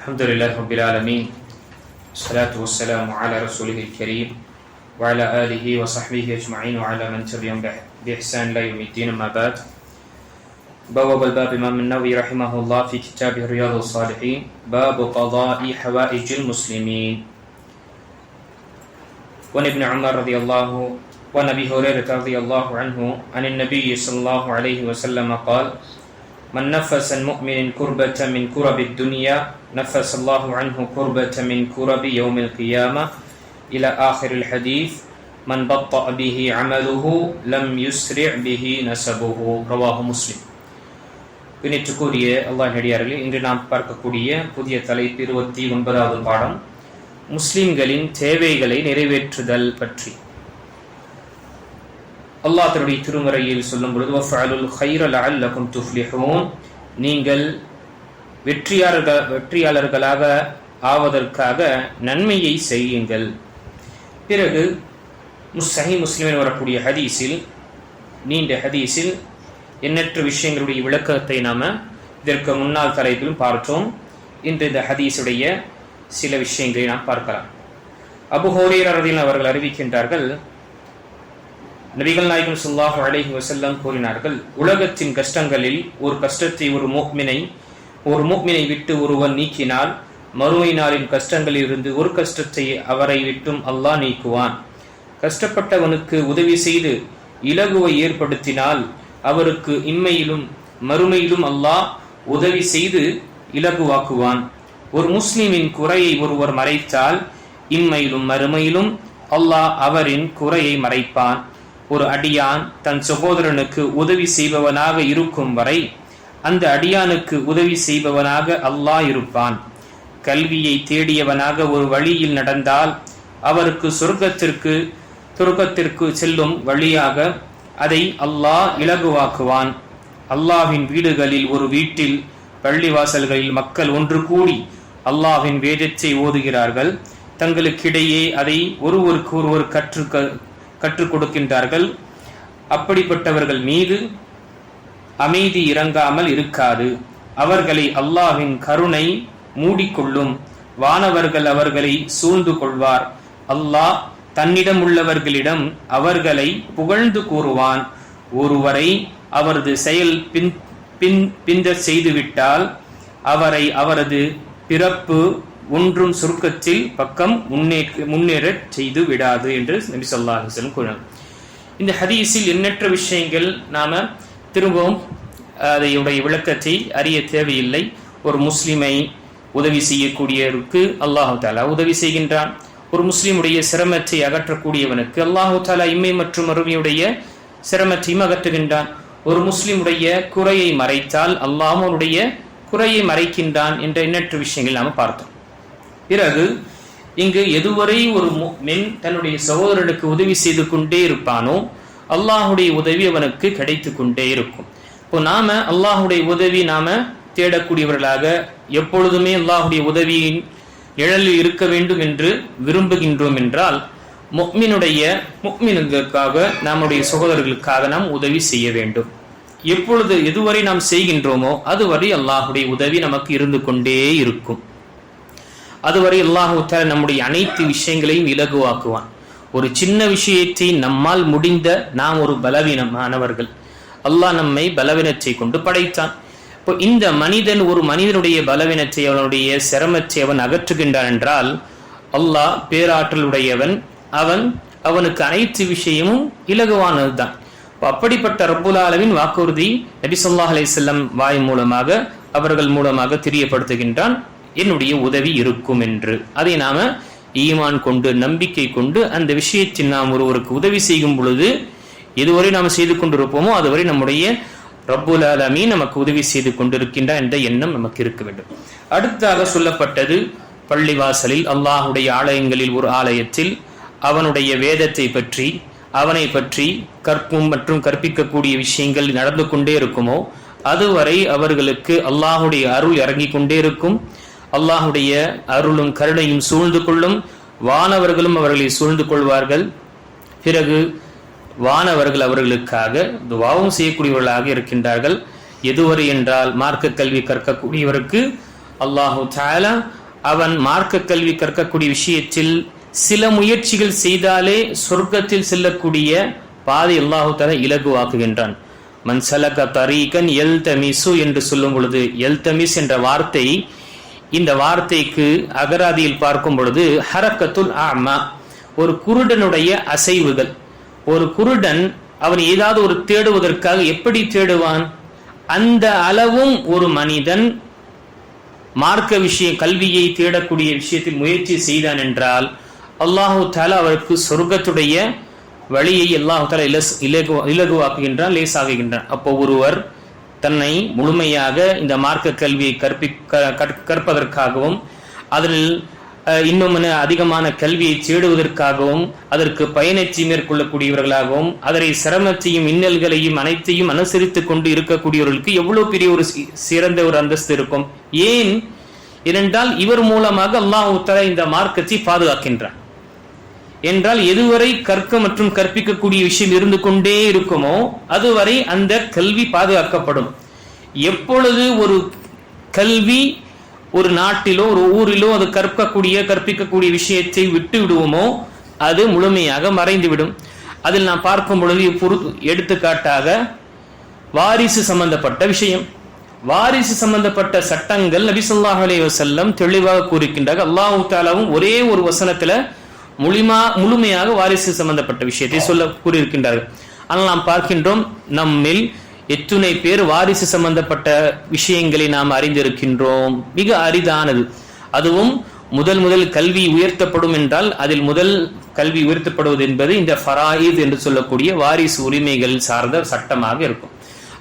الحمد لله رب العالمين الصلاة والسلام على رسوله الكريم وعلى آله وصحبه أجمعين وعلى من تبعهم بإح- بإحسان إلى يوم الدين أما بعد. بواب الباب إمام النووي رحمه الله في كتابه رياض الصالحين باب قضاء حوائج المسلمين. وعن ابن عمر رضي الله وعن أبي هريرة رضي الله عنه عن النبي صلى الله عليه وسلم قال من نفس المؤمن كربة من كرب الدنيا نفس الله عنه كربة من كرب يوم القيامة إلى آخر الحديث من بطأ به عمله لم يسرع به نسبه رواه مسلم பின்னிட்டுக்குரிய அல்லாஹ் நடிகார்களே இன்று நாம் பார்க்கக்கூடிய புதிய தலைப்பு இருபத்தி ஒன்பதாவது பாடம் முஸ்லிம்களின் தேவைகளை நிறைவேற்றுதல் பற்றி அல்லாஹ் தன்னுடைய திருமறையில் சொல்லும் பொழுது நீங்கள் வெற்றியாளர்கள் வெற்றியாளர்களாக ஆவதற்காக நன்மையை செய்யுங்கள். பிறகு முஸ் சஹி முஸ்லிமில் வரக்கூடிய ஹதீஸில் நீண்ட ஹதீஸில் எண்ணற்ற விஷயங்களுடைய விளக்கத்தை நாம் இதற்கு முன்னால் தலைப்பிலும் பார்த்தோம். இன்று இந்த ஹதீஸுடைய சில விஷயங்களை நாம் பார்க்கலாம். அபு ஹோரேர் அவர்கள் அறிவிக்கின்றார்கள் நபிகள் நாயகம் சுல்லாஹ் அலைஹி வஸல்லம் கூறினார்கள் உலகத்தின் கஷ்டங்களில் ஒரு கஷ்டத்தை ஒரு மூக்மினை ஒரு மூக்மினை விட்டு ஒருவன் நீக்கினால் மறுமை நாளின் கஷ்டங்களில் இருந்து ஒரு கஷ்டத்தை அவரை விட்டும் அல்லாஹ் நீக்குவான். கஷ்டப்பட்டவனுக்கு உதவி செய்து இலகுவை ஏற்படுத்தினால் அவருக்கு இம்மையிலும் மறுமையிலும் அல்லாஹ் உதவி செய்து இலகுவாக்குவான். ஒரு முஸ்லிமின் குறையை ஒருவர் மறைத்தால் இம்மையிலும் மறுமையிலும் அல்லாஹ் அவரின் குறையை மறைப்பான். ஒரு அடியான் தன் சகோதரனுக்கு உதவி செய்பவனாக இருக்கும் வரை அந்த அடியானுக்கு உதவி செய்பவனாக அல்லாஹ் இருப்பான். கல்வியை தேடியவனாக ஒரு வழியில் நடந்தால் அவருக்கு சொர்க்கத்திற்கு துருக்கத்திற்கு செல்லும் வழியாக அதை அல்லாஹ் இலகுவாக்குவான். அல்லாஹின் வீடுகளில் ஒரு வீட்டில் பள்ளிவாசல்களில் மக்கள் ஒன்று கூடி அல்லாஹின் வேதத்தை ஓதுகிறார்கள். தங்களுக்கிடையே அதை ஒருவருக்கு ஒருவர் கற்று கற்றுக் கொடுக்கின்றார்கள். அப்படிப்பட்டவர்கள் மீது அமைதி இறங்காமல் இருக்காது. அவர்களை அல்லாஹ்வின் கருணை மூடிக்கொள்ளும். வானவர்கள் அவர்களை சூழ்ந்து கொள்வார். அல்லாஹ் தன்னிடம் உள்ளவர்களிடம் அவர்களை புகழ்ந்து கூறுவான். ஒருவரை அவரது செயல் பின் பின் பிந்த செய்துவிட்டால் அவரை அவரது பிறப்பு ஒன்றும் சுருக்கத்தில் பக்கம் முன்னே முன்னேறச் செய்து விடாது என்று நபி சொல்லா அலிஸ்லம் கூறினார். இந்த ஹதீஸில் எண்ணற்ற விஷயங்கள் நாம திரும்பவும் அதையுடைய விளக்கத்தை அறிய தேவையில்லை. ஒரு முஸ்லிமை உதவி செய்யக்கூடியவருக்கு அல்லாஹு தாலா உதவி செய்கின்றான். ஒரு முஸ்லீமுடைய சிரமத்தை அகற்றக்கூடியவனுக்கு அல்லாஹு தாலா இம்மை மற்றும் அருமையுடைய சிரமத்தையும் அகற்றுகின்றான். ஒரு முஸ்லிமுடைய குறையை மறைத்தால் அல்லாஹ் அவனுடைய குறையை மறைக்கின்றான் என்ற எண்ணற்ற விஷயங்கள் நாம் பார்த்தோம். பிறகு இங்கு எதுவரை ஒரு மென் தன்னுடைய சகோதரனுக்கு உதவி செய்து கொண்டே இருப்பானோ அல்லாஹுடைய உதவி அவனுக்கு கிடைத்து கொண்டே இருக்கும். இப்போ நாம அல்லாஹுடைய உதவி நாம தேடக்கூடியவர்களாக எப்பொழுதுமே அல்லாஹுடைய உதவியின் நிழலில் இருக்க வேண்டும் என்று விரும்புகின்றோம் என்றால் முக்மினுடைய முக்மினுக்காக நம்முடைய சகோதரர்களுக்காக நாம் உதவி செய்ய வேண்டும். எப்பொழுது எதுவரை நாம் செய்கின்றோமோ அதுவரை அல்லாஹுடைய உதவி நமக்கு இருந்து கொண்டே இருக்கும். அதுவரை அல்லாஹு நம்முடைய அனைத்து விஷயங்களையும் இலகுவாக்குவான். ஒரு சின்ன விஷயத்தை நம்மால் முடிந்த நாம் ஒரு பலவீனமானவர்கள். அல்லாஹ் நம்மை பலவீனத்தை கொண்டு படைத்தான். இப்போ இந்த மனிதன் ஒரு மனிதனுடைய பலவீனத்தை அவனுடைய சிரமத்தை அவன் அகற்றுகின்றான் என்றால் அல்லாஹ் பேராற்றலுடையவன் அவன் அவனுக்கு அனைத்து விஷயமும் இலகுவானதுதான். அப்படிப்பட்ட ரப்புல் வாக்குறுதி நபி சொல்லாஹ் அலிசல்லம் வாய் மூலமாக அவர்கள் மூலமாக தெரியப்படுத்துகின்றான். என்னுடைய உதவி இருக்கும் என்று. அதை நாம ஈமான் கொண்டு நம்பிக்கை கொண்டு அந்த விஷயத்தில் நாம் ஒருவருக்கு உதவி செய்யும் பொழுது எதுவரை நாம் செய்து கொண்டிருப்போமோ அதுவரை நம்முடைய ரப்புல் ஆலமீ நமக்கு உதவி செய்து கொண்டிருக்கின்றார் என்ற எண்ணம் நமக்கு இருக்க வேண்டும். அடுத்தாக சொல்லப்பட்டது பள்ளிவாசலில் அல்லாஹுடைய ஆலயங்களில் ஒரு ஆலயத்தில் அவனுடைய வேதத்தை பற்றி அவனை பற்றி கற்பும் மற்றும் கற்பிக்கக்கூடிய விஷயங்கள் நடந்து கொண்டே இருக்குமோ அதுவரை அவர்களுக்கு அல்லாஹுடைய அருள் இறங்கிக் கொண்டே இருக்கும். அல்லாஹுடைய அருளும் கருணையும் சூழ்ந்து கொள்ளும். வானவர்களும் அவர்களை சூழ்ந்து கொள்வார்கள். பிறகு வானவர்கள் அவர்களுக்காக துவாவும் செய்யக்கூடியவர்களாக இருக்கின்றார்கள். எதுவரை என்றால் மார்க்க கல்வி கற்கக்கூடியவருக்கு அல்லாஹு தாலா அவன் மார்க்க கல்வி கற்கக்கூடிய விஷயத்தில் சில முயற்சிகள் செய்தாலே சொர்க்கத்தில் செல்லக்கூடிய பாதை அல்லாஹு தாலா இலகுவாக்குகின்றான். மன்சலக தரீகன் எல் தமிசு என்று சொல்லும் பொழுது எல் தமிஸ் என்ற வார்த்தை இந்த வார்த்தைக்கு அகராதியில் பார்க்கும் பொழுது ஹரக்கத்துல் ஆமா ஒரு குருடனுடைய அசைவுகள். ஒரு குருடன் அவன் ஏதாவது ஒரு தேடுவதற்காக எப்படி தேடுவான்? அந்த அளவும் ஒரு மனிதன் மார்க்க விஷய கல்வியை தேடக்கூடிய விஷயத்தில் முயற்சி செய்தான் என்றால் அல்லாஹு தாலா அவருக்கு சொர்க்கத்துடைய வழியை அல்லாஹு தாலா இலஸ் இலகு இலகுவாக்குகின்றான் லேசாகுகின்றான் அப்போ ஒருவர் தன்னை முழுமையாக இந்த மார்க்க கல்வியை கற்பி கற்பதற்காகவும் அதில் இன்னும் அதிகமான கல்வியை தேடுவதற்காகவும் அதற்கு பயணச்சி மேற்கொள்ளக்கூடியவர்களாகவும் அதனை சிரமத்தையும் இன்னல்களையும் அனைத்தையும் அனுசரித்துக் கொண்டு இருக்கக்கூடியவர்களுக்கு எவ்வளவு பெரிய ஒரு சிறந்த ஒரு அந்தஸ்து இருக்கும். ஏன்? ஏனென்றால் இவர் மூலமாக அல்லாஹ் உத்தர இந்த மார்க்கத்தை பாதுகாக்கின்றார் என்றால் எதுவரை கற்க மற்றும் கற்பிக்கக்கூடிய விஷயம் இருந்து கொண்டே இருக்குமோ அதுவரை அந்த கல்வி பாதுகாக்கப்படும். எப்பொழுது ஒரு கல்வி ஒரு நாட்டிலோ ஒரு ஊரிலோ அது கற்கக்கூடிய கற்பிக்கக்கூடிய விஷயத்தை விட்டு விடுவோமோ அது முழுமையாக மறைந்துவிடும். அதில் நாம் பார்க்கும் பொழுது பொறு எடுத்துக்காட்டாக வாரிசு சம்பந்தப்பட்ட விஷயம். வாரிசு சம்பந்தப்பட்ட சட்டங்கள் நபிசல்லாஹ் அலே வசல்லம் தெளிவாக கூறுகின்றார் அல்லாஹு தாலாவும் ஒரே ஒரு வசனத்துல முழுமா முழுமையாக வாரிசு சம்பந்தப்பட்ட விஷயத்தை சொல்ல கூறியிருக்கின்றார்கள். ஆனால் நாம் பார்க்கின்றோம் நம்மில் எத்துணை பேர் வாரிசு சம்பந்தப்பட்ட விஷயங்களை நாம் அறிந்திருக்கின்றோம். மிக அரிதானது. அதுவும் முதல் முதல் கல்வி உயர்த்தப்படும் என்றால் அதில் முதல் கல்வி உயர்த்தப்படுவது என்பது இந்த ஃபராயித் என்று சொல்லக்கூடிய வாரிசு உரிமைகள் சார்ந்த சட்டமாக இருக்கும்.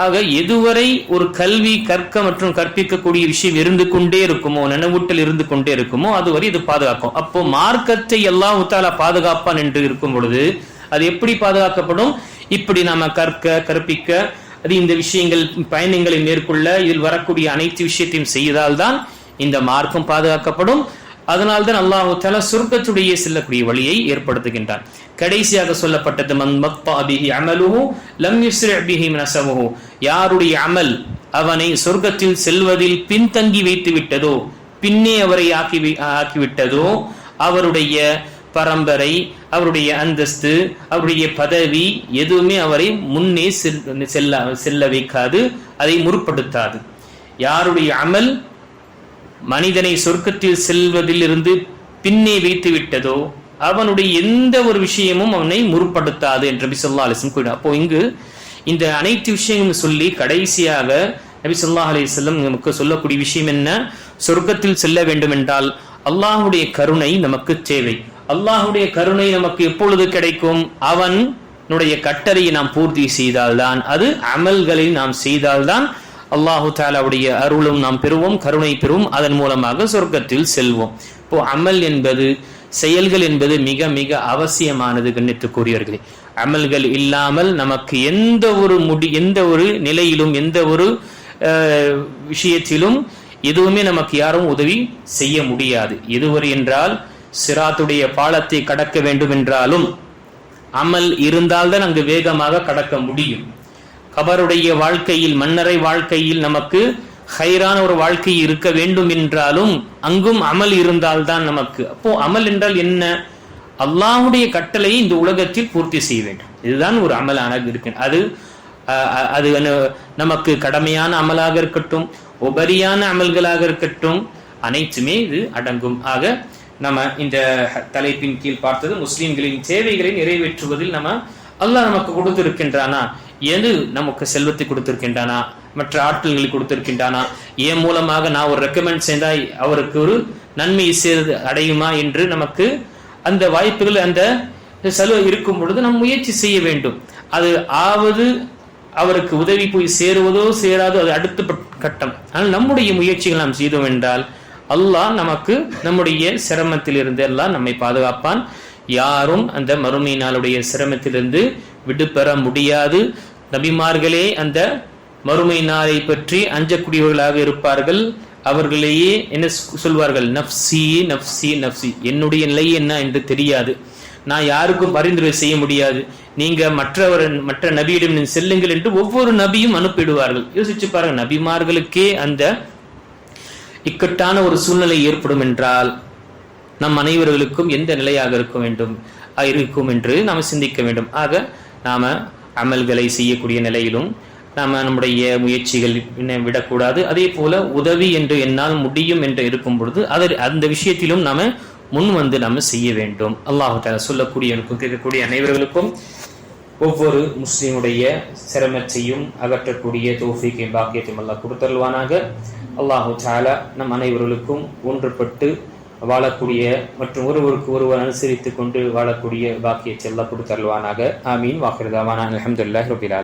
ஆக எதுவரை ஒரு கல்வி கற்க மற்றும் கற்பிக்கக்கூடிய விஷயம் இருந்து கொண்டே இருக்குமோ நினைவூட்டல் இருந்து கொண்டே இருக்குமோ அதுவரை இது பாதுகாக்கும். அப்போ மார்க்கத்தை எல்லாம் உத்தாலா பாதுகாப்பான் என்று இருக்கும் பொழுது அது எப்படி பாதுகாக்கப்படும்? இப்படி நாம கற்க கற்பிக்க அது இந்த விஷயங்கள் பயணங்களை மேற்கொள்ள இதில் வரக்கூடிய அனைத்து விஷயத்தையும் செய்தால்தான் இந்த மார்க்கம் பாதுகாக்கப்படும். அதனால்தான் அல்லாஹு தலா சொர்க்கத்துடைய செல்லக்கூடிய வழியை ஏற்படுத்துகின்றான். கடைசியாக சொல்லப்பட்டது மன் மக்பா பிஹி அமலுஹு லம் யுஸ்ரி பிஹி நசமுஹு யாருடைய அமல் அவனை சொர்க்கத்தில் செல்வதில் பின்தங்கி வைத்து விட்டதோ பின்னே அவரை ஆக்கி ஆக்கிவிட்டதோ அவருடைய பரம்பரை அவருடைய அந்தஸ்து அவருடைய பதவி எதுவுமே அவரை முன்னே செல்ல செல்ல வைக்காது அதை முற்படுத்தாது. யாருடைய அமல் மனிதனை சொர்க்கத்தில் செல்வதில் இருந்து பின்னே வைத்து விட்டதோ அவனுடைய எந்த ஒரு விஷயமும் அவனை முற்படுத்தாது என்று நபி சொல்லா அலிஸ்லம் கூறினார். அப்போ இங்கு இந்த அனைத்து விஷயங்களும் சொல்லி கடைசியாக நபி சொல்லா அலிஸ்லம் நமக்கு சொல்லக்கூடிய விஷயம் என்ன? சொர்க்கத்தில் செல்ல வேண்டும் என்றால் அல்லாஹுடைய கருணை நமக்கு தேவை. அல்லாஹுடைய கருணை நமக்கு எப்பொழுது கிடைக்கும்? அவனுடைய கட்டளையை நாம் பூர்த்தி செய்தால்தான் அது அமல்களை நாம் செய்தால்தான் அல்லாஹு தாலாவுடைய அருளும் நாம் பெறுவோம் கருணை பெறுவோம். அதன் மூலமாக சொர்க்கத்தில் செல்வோம். இப்போ அமல் என்பது செயல்கள் என்பது மிக மிக அவசியமானது கண்ணித்துக்குரியவர்களே அமல்கள் இல்லாமல் நமக்கு எந்த ஒரு முடி எந்த ஒரு நிலையிலும் எந்த ஒரு விஷயத்திலும் எதுவுமே நமக்கு யாரும் உதவி செய்ய முடியாது. எதுவரை என்றால் சிராத்துடைய பாலத்தை கடக்க வேண்டும் என்றாலும் அமல் இருந்தால்தான் அங்கு வேகமாக கடக்க முடியும். கபருடைய வாழ்க்கையில் மன்னரை வாழ்க்கையில் நமக்கு ஹைரான ஒரு வாழ்க்கை இருக்க வேண்டும் என்றாலும் அங்கும் அமல் இருந்தால்தான் நமக்கு. அப்போ அமல் என்றால் என்ன? அல்லாஹுடைய கட்டளையை இந்த உலகத்தில் பூர்த்தி செய்ய வேண்டும். இதுதான் ஒரு அமலான இருக்கு. அது அது நமக்கு கடமையான அமலாக இருக்கட்டும் உபரியான அமல்களாக இருக்கட்டும் அனைத்துமே இது அடங்கும். ஆக நம்ம இந்த தலைப்பின் கீழ் பார்த்தது முஸ்லிம்களின் சேவைகளை நிறைவேற்றுவதில் நம்ம அல்லாஹ் நமக்கு கொடுத்திருக்கின்றானா? எது நமக்கு செல்வத்தை கொடுத்திருக்கின்றானா? மற்ற ஆற்றல்களை கொடுத்திருக்கின்றானா? என் மூலமாக நான் ஒரு ரெக்கமெண்ட் செய்தால் அவருக்கு ஒரு நன்மை சேர்ந்து அடையுமா என்று நமக்கு அந்த வாய்ப்புகள் அந்த செலவு இருக்கும் பொழுது நாம் முயற்சி செய்ய வேண்டும். அது ஆவது அவருக்கு உதவி போய் சேருவதோ சேராதோ அது அடுத்த கட்டம். ஆனால் நம்முடைய முயற்சிகள் நாம் செய்தோம் என்றால் அல்லாஹ் நமக்கு நம்முடைய சிரமத்தில் இருந்து எல்லாம் நம்மை பாதுகாப்பான். யாரும் அந்த மறுமை நாளுடைய சிரமத்திலிருந்து விடுபெற முடியாது. நபிமார்களே அந்த மறுமை நாளை பற்றி அஞ்சக்கூடியவர்களாக இருப்பார்கள். அவர்களையே என்ன சொல்வார்கள்? நப்சி நப்சி நப்சி என்னுடைய நிலை என்ன என்று தெரியாது. நான் யாருக்கும் பரிந்துரை செய்ய முடியாது. நீங்க மற்றவர் மற்ற நபியிடம் செல்லுங்கள் என்று ஒவ்வொரு நபியும் அனுப்பிடுவார்கள். யோசிச்சு பாருங்க நபிமார்களுக்கே அந்த இக்கட்டான ஒரு சூழ்நிலை ஏற்படும் என்றால் நம் அனைவர்களுக்கும் எந்த நிலையாக இருக்க வேண்டும் இருக்கும் என்று நாம் சிந்திக்க வேண்டும். ஆக நாம அமல்களை செய்யக்கூடிய நிலையிலும் நாம் நம்முடைய முயற்சிகள் என்ன விடக்கூடாது. அதே போல உதவி என்று என்னால் முடியும் என்று இருக்கும் பொழுது அதை அந்த விஷயத்திலும் நாம முன் வந்து நாம செய்ய வேண்டும். அல்லாஹு தாலா சொல்லக்கூடியவனுக்கும் கேட்கக்கூடிய அனைவர்களுக்கும் ஒவ்வொரு முஸ்லீமுடைய சிரமத்தையும் அகற்றக்கூடிய தோஃபிக்கையும் பாக்கியத்தையும் அல்லாஹ் கொடுத்தருள்வானாக. அல்லாஹு தாலா நம் அனைவர்களுக்கும் ஒன்றுபட்டு வாழக்கூடிய மற்றும் ஒருவருக்கு ஒருவர் அனுசரித்துக் கொண்டு வாழக்கூடிய பாக்கிய செல்ல கொடுத்தருள்வானாக. ஆமீன். வாக்கிரதாவான அலமதுல்லாஹ் ரபிலா